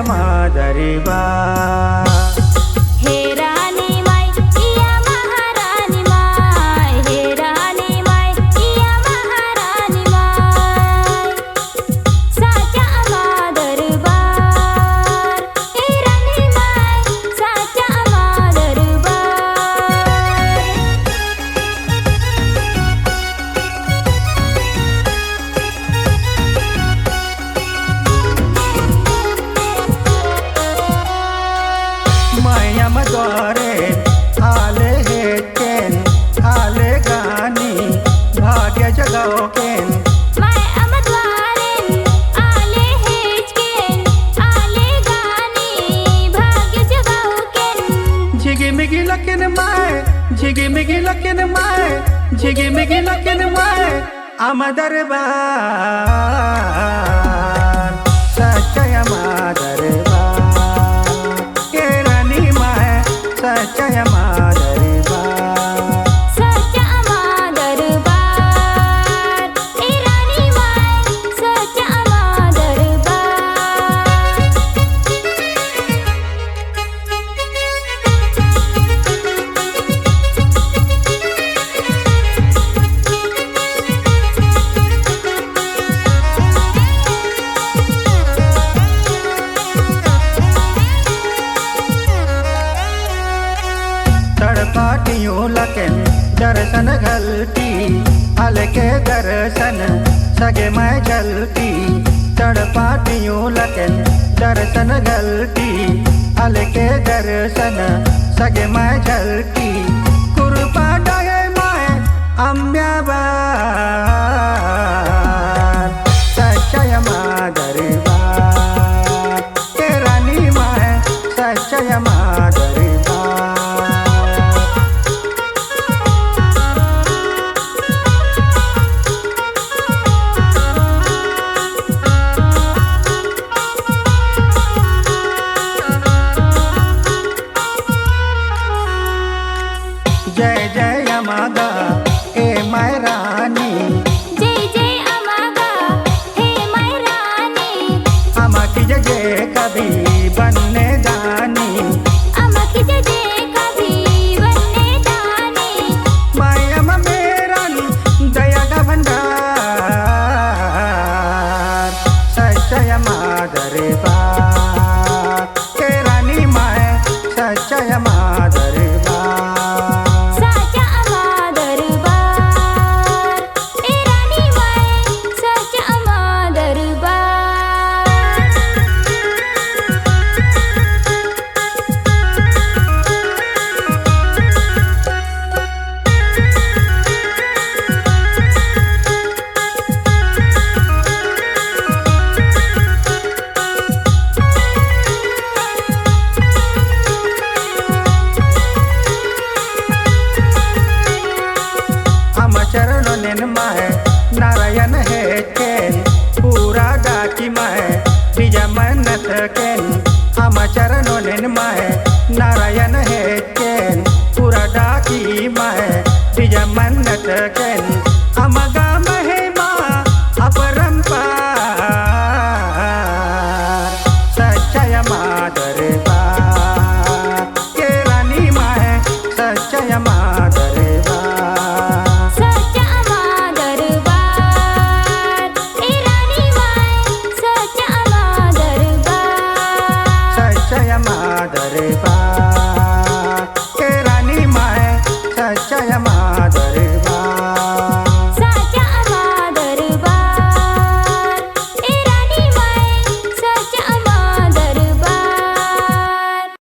ಮಾದರಿ ಬಾ जिगे मिगे लकिन माए जिगे मिगे लकिन माए अमदर सचया मा दरबार के रानी माए सचया मा दर्शन गलती हल के दर्शन, सगे मैं चलती चढ़ पाती हूँ लकन दर्शन गलती हल के दर्शन, सगे मैं चलती कुरपा डे मैं अम्या Şeydeyem ada चैन मैं नारायण है चैन पूरा गाकी मैं बीजा मन्नत कैन। हम चरणों ने मैं नारायण है चैन पूरा गाकी मैं बीजा मन्नत कैन। हम गाम है माँ अपरंपार सच्चय मादर बा के रानी मैं सच्चय मा